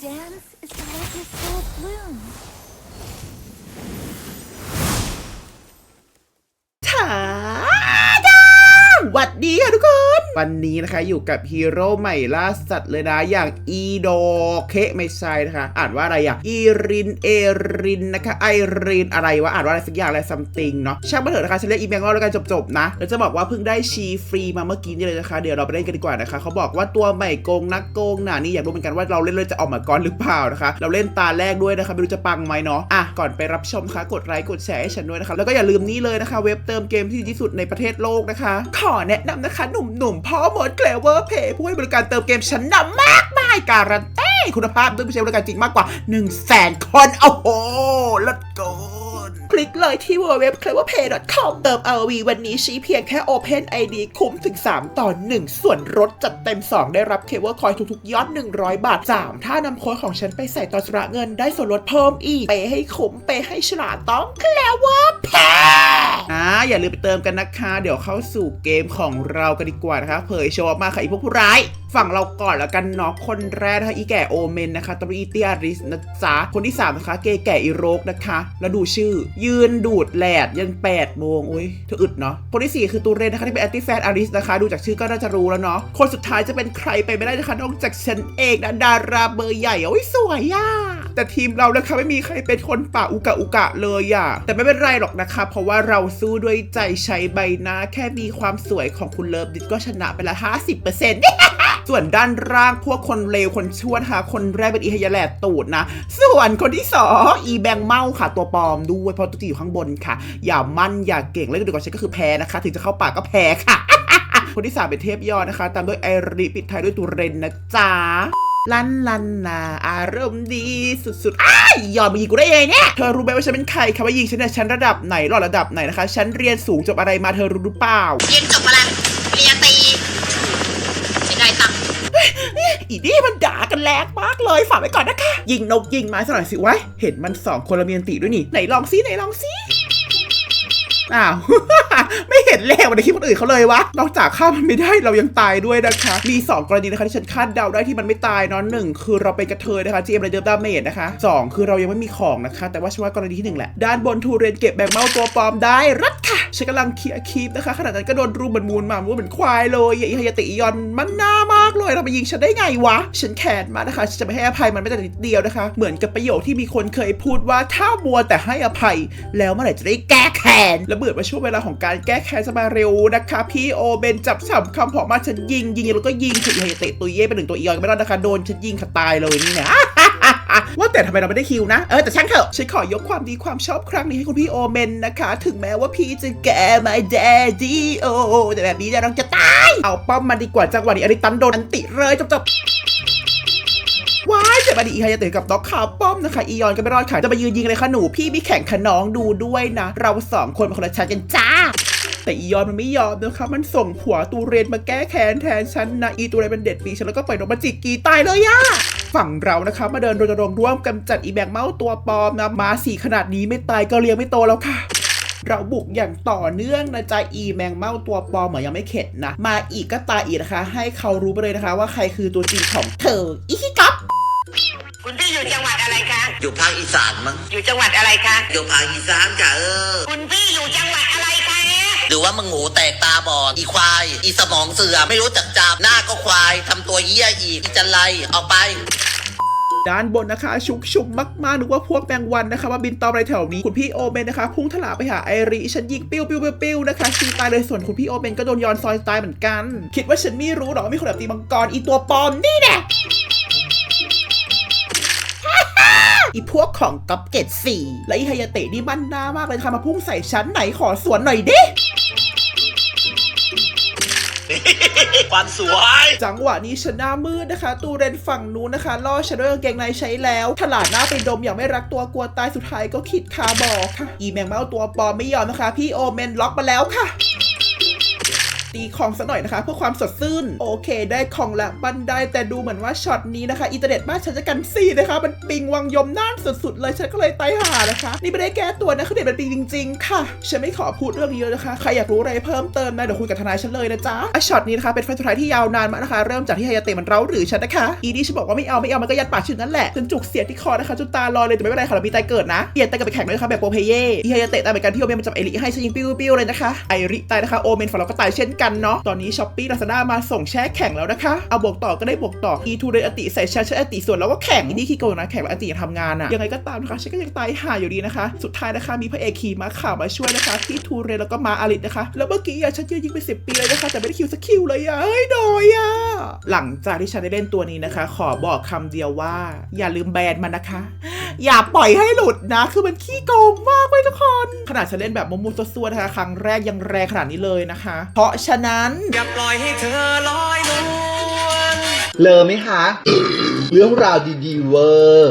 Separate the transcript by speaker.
Speaker 1: dance is to let your soul bloom.
Speaker 2: หวัดดีค่ะทุกคน วันนี้นะคะอยู่กับฮีโร่ใหม่ล่าสัตว์เลยนะ อย่างอีโดเคไม่ใช่นะคะ อ่านว่าอะไรอะอีรินเอรินนะคะไอรินอะไรวะอ่านว่าอะไรสักอย่างอะไรซัมติงเนาะช่างมันเถอะนะคะฉันเรียกอีแมงแล้วกันจบๆนะแล้วจะบอกว่าเพิ่งได้ชีฟรีมาเมื่อกี้นี่เลยนะคะ เดี๋ยวเราไปเล่นกันดีกว่านะคะเขาบอกว่าตัวใหม่โกงนักโกงหนานี่อยากรู้เหมือนกันว่าเราเล่นเลยจะออกมาก่อนหรือเปล่านะคะ เราเล่นตาแรกด้วยนะคะไม่รู้จะปังไหมเนาะอะก่อนไปรับชมคะกดไลค์กดแชร์ให้ฉันด้วยนะคะแล้วก็อย่าลืมนี่เลยนะคะ เว็บเติมเกมที่ดีที่สุดในประเทศโลกนะคะ ขอแนะนำนะคะหนุ่มๆพ่อมดเคลเวอร์เพย์ผู้ให้บริการเติมเกมชั้นนำมากมายการันตีคุณภาพด้วยผู้ใช้บริการจริงมากกว่า 1 0 0 0 0แสนคนโอ้โหลดก ลิกเลยที่ www.cleverpay.com เติม RV วันนี้ชี้เพียงแค่ Open ID คุ้มถึง 3 ต่อ 1 ส่วนลดจัดเต็ม 2 ได้รับเคเบิลคอยทุกๆ ยอด 100 บาท 3 ถ้านำโค้ดของฉันไปใส่ตอนชำระเงินได้ส่วนลดเพิ่มอีกเปให้คุ้มเปให้ฉลาดต้อง Cleverpay อ่าอย่าลืมไปเติมกันนะคะ เดี๋ยวเข้าสู่เกมของเรากันดีกว่านะคะเผยโชว์มาค่ะอีพวกผู้ร้ายฝั่งเราก่อนแล้วกันเนาะคนแรกนะคะอีแก่โอเมนนะคะตรีเตียริสนะจ๊ะคนที่3นะคะเกแก่อีโรกนะคะ แล้วดูชื่อยืืนดูดแหลดยัน8โมงอุ้ยเธออึดเนาะคนที่4คือตูเรนนะคะที่เป็นแอนตี้แฟนอาริสนะคะ ดูจากชื่อก็น่าจะรู้แล้วเนาะคนสุดท้ายจะเป็นใครไปไม่ได้นะคะนอกจากฉันเองนะดาราเบอร์ใหญ่โอ้ยสวยอะแต่ทีมเรานะคะไม่มีใครเป็นคนป่าอุกะอุกะเลยอะแต่ไม่เป็นไรหรอกนะคะ เพราะว่าเราสู้ด้วยใจใช้ใบหน้าแค่มีความสวยของคุณเลิฟดิดก็ชนะไปละ50% ส่วนด้านล่างพวกคนเลวคนชั่วนะคะคนแรกเป็นอีฮยาแลดตูดนะ ส่วนคนที่สองอีแบงเมาค่ะ ตัวปลอมด้วยเพราะตัวจริงอยู่ข้างบนค่ะ อย่ามั่นอย่าเก่งเล่นดีกว่าฉันก็คือแพ้นะคะ ถึงจะเข้าปากก็แพ้ค่ะ คนที่สามเป็นเทพยอดนะคะ ตามด้วยไอริปิดท้ายด้วยตุเรนนะจ๊ะลันลันนาอารมณ์ดีสุดๆอ้ายยอมมายิงกูได้ยังไงเนี่ย เธอรู้ไหมว่าฉันเป็นใครคะว่ายิงฉันเนี่ยฉันระดับไหนหรอระดับไหนนะคะ ฉันเรียนสูงจบอะไรมาเธอรู้หรือเปล่า
Speaker 3: เรียนจบอะไรปริญญาตรีเสียดายตัง
Speaker 2: อีนี่มันด่ากันแรงมากเลยฝากไว้ก่อนนะคะ ยิงนกยิงไม้สักหน่อยสิไว้ เห็นมันสองคนละเมียนติด้วยนี่ไหนลองซิไหนลองซิ อ้าว ไม่เห็นแรงเหมือนในคลิปคนอื่นเขาเลยวะ นอกจากฆ่ามันไม่ได้เรายังตายด้วยนะคะ มี 2 กรณีนะคะที่ฉันคาดเดาได้ที่มันไม่ตายเนาะหนึ่งคือเราเป็นกระเทยนะคะจีเอ็มไรเดิมดาเมจนะคะสองคือเรายังไม่มีของนะคะ แต่ว่าฉันว่ากรณีที่หนึ่งแหละ ด้านบนทูเรนเก็บแบงเมาตัวปลอมได้รัดค่ะฉันกำลังเคลียร์คลิปนะคะขณะนั้นก็โดนรูมเหมือนมูลมามูเหมือนควายเลยอย่าอีฮายาติอียอนมันน้ามากเลยเราไปยิงฉันได้ไงวะฉันแค้นมากนะคะฉันจะไม่ให้อภัยมันไม่แต่นิดเดียวนะคะ เหมือนกับประโยคที่มีคนเคยพูดว่าถ้าบัวแต่ให้อภัย แล้วเมื่อไหร่จะได้แก้แค้นและเบื่อมาช่วงเวลาของการแก้แค้นจะมาเร็วนะคะ พี่โอเบนจับฉ่ำคำผอมมาฉันยิงยิงแล้วก็ยิงถึงเหตุตัวเย่เป็นหนึ่งตัวอีออนไม่รอดนะคะโดนฉันยิงขาตายเลยนี่นะว่าแต่ทำไมเราไม่ได้คิวนะ เออ แต่ช่างเถอะฉันขอยกความดีความชอบครั้งนี้ให้คุณพี่โอเมนนะคะ ถึงแม้ว่าพี่จะแก่ my daddy โอแต่แบบนี้จะต้องจะตาย เอาป้อมมาดีกว่าจังหวะนี้อริตันโดนอันติเลยจบๆ ว้ายเจ็บอดีอีฮายาเตะกับด็อกคาป้อมนะคะ อียอนก็ไม่รอดค่ะ จะมายืนยิงเลยค่ะหนู พี่มีแข่งขน้องดูด้วยนะ เราสองคนเป็นคนละชั้นกันจ้าแต่อียอนมันไม่ยอมนะคะมันส่งผัวตูเรนมาแก้แค้นแทนฉันนะ อีตูเรนเป็นเด็ดปีฉันแล้วก็ปล่อยนกมาจิกกีตายเลยอะฝั่งเรานะคะ มาเดินรณรงค์ร่วมกำจัดอีแบงเมาตัวปลอมนะมาสี่ขนาดนี้ไม่ตายก็เลี้ยงไม่โตแล้วค่ะ เราบุกอย่างต่อเนื่องนะจ๊ะอีแมงเมาตัวปลอมเหมือนยังไม่เข็ดนะ มาอีกก็ตายอีกนะคะ ให้เขารู้ไปเลยนะคะ ว่าใครคือตัวจริงของเธออี
Speaker 3: พี่อยู่จังหวัดอะไรคะ
Speaker 4: อยู่ภาคอีสานมั้ง
Speaker 3: อยู่จังหวัดอะไรคะ
Speaker 4: อยู่ภาคอีสานจ้ะเออ
Speaker 3: คุณพี่อยู่จังหวัดอะไรคะ
Speaker 4: หรือว่ามึงหูแตกตาบอดอีควาย อีสมองเสื่อมไม่รู้จักจับหน้าก็ควายทำตัวเยี่ยอีกอีจันไรออกไป
Speaker 2: ด้านบนนะคะ ชุกชุมมากๆนึกว่าพวกแมงวันนะคะมาบินตอมอะไรแถวนี้คุณพี่โอเมนนะคะ พุ่งถลาไปหาไอริฉันยิงปิ้วปิ้วปิ้วปิ้วนะคะชีตายเลยส่วนคุณพี่โอเมนก็โดนย้อนซอยตายเหมือนกัน คิดว่าฉันไม่รู้หรอว่ามีคนแบบตีมังกรอีตัวปลอมนี่แน่ อีพวกของก๊อปเกตสี่และอีฮายาเตะนี่มันหน้ามากเลยค่ะมาพุ่งใส่ฉันไหนขอสวนหน่อยดิ
Speaker 4: ความสวย
Speaker 2: จังหวะนี้ชนะมืดนะคะ ตูเรนฝั่งนู้นนะคะ ล่อฉันด้วยกางเกงในใช้แล้วถลาดหน้าไปดมอย่างไม่รักตัวกลัวตายสุดท้ายก็ขิดคาบอกค่ะ อีแมงเมาตัวปลอมไม่ยอมนะคะ พี่โอเมนล็อกมาแล้วค่ะ ตีของซะหน่อยนะคะ เพื่อความสดชื่น โอเค ได้ของละบันได้แต่ดูเหมือนว่าช็อตนี้นะคะอินเทอร์เน็ตบ้านฉันจะกันซีนะคะ มันปิงวังยมน่านสุดๆเลยฉันก็เลยตายห่านะคะ นี่ไม่ได้แก้ตัวนะคือเด็ดมันปิงจริง ๆ ค่ะ ฉันไม่ขอพูดเรื่องนี้แล้วนะคะ ใครอยากรู้อะไรเพิ่มเติมนะเดี๋ยวคุยกับทนายฉันเลยนะจ๊ะอะช็อตนี้นะคะเป็นไฟสุดท้ายที่ยาวนานมากนะคะ เริ่มจากที่ไฮยาเตะมันเร้าหรือฉันนะคะอีนี่ฉันบอกว่าไม่เอาไม่เอามันก็ยัดปากฉันนั่นแหละจนจุกเสียดที่คอนะคะจนตาลอยเลยแต่ไม่เป็นไรค่ะเรามีตายเกิดนะเปลี่ยนตายกับไปแข่งเลยนะคะแบบโปเพเย่อีไฮยาเตะตายเหมือนกันที่โอเมนมันจับเอริให้ฉันยิงปิ้วปิ้วเลยนะคะไอริตายนะคะโอเมนฝั่งเราก็ตายเช่นกันเนาะ ตอนนี้ช้อปปี้ลาซาด้ามาส่งแช่แข่งแล้วนะคะ เอาบวกต่อก็ได้บวกต่ออีทูเดอติใส่ชาชอติส่วนแล้วก็แข่งนี่ขี้โกงนะแข่งแล้วอติยังทำงานอะยังไงก็ตามนะคะฉันก็ยังตายห่าอยู่ดีนะคะ สุดท้ายนะคะมีพระเอกขี่ม้าขาวมาช่วยนะคะ ที่ทูเรแล้วก็มาอาริตนะคะ แล้วเมื่อกี้อะฉันยืนยิงไปสิบปีเลยนะคะแต่ไม่ได้คิวสักคิวเลยอะเฮ้ยดอยอะหลังจากที่ฉันได้เล่นตัวนี้นะคะ ขอบอกคำเดียวว่า อย่าลืมแบนมันนะคะ อย่าปล่อยให้หลุดนะ คือมันขี้โกงมากเว้ยทุกคน ขนาดฉันเล่นแบบมุมๆซัวๆนะคะครั้งแรกยังแรงขนาดนี้เลยนะคะ เพราะฉะนั้น
Speaker 5: อย่าปล่อยให้เธอลอยนวล
Speaker 6: เลอไหมคะ เรื่องราวดีๆเวอร์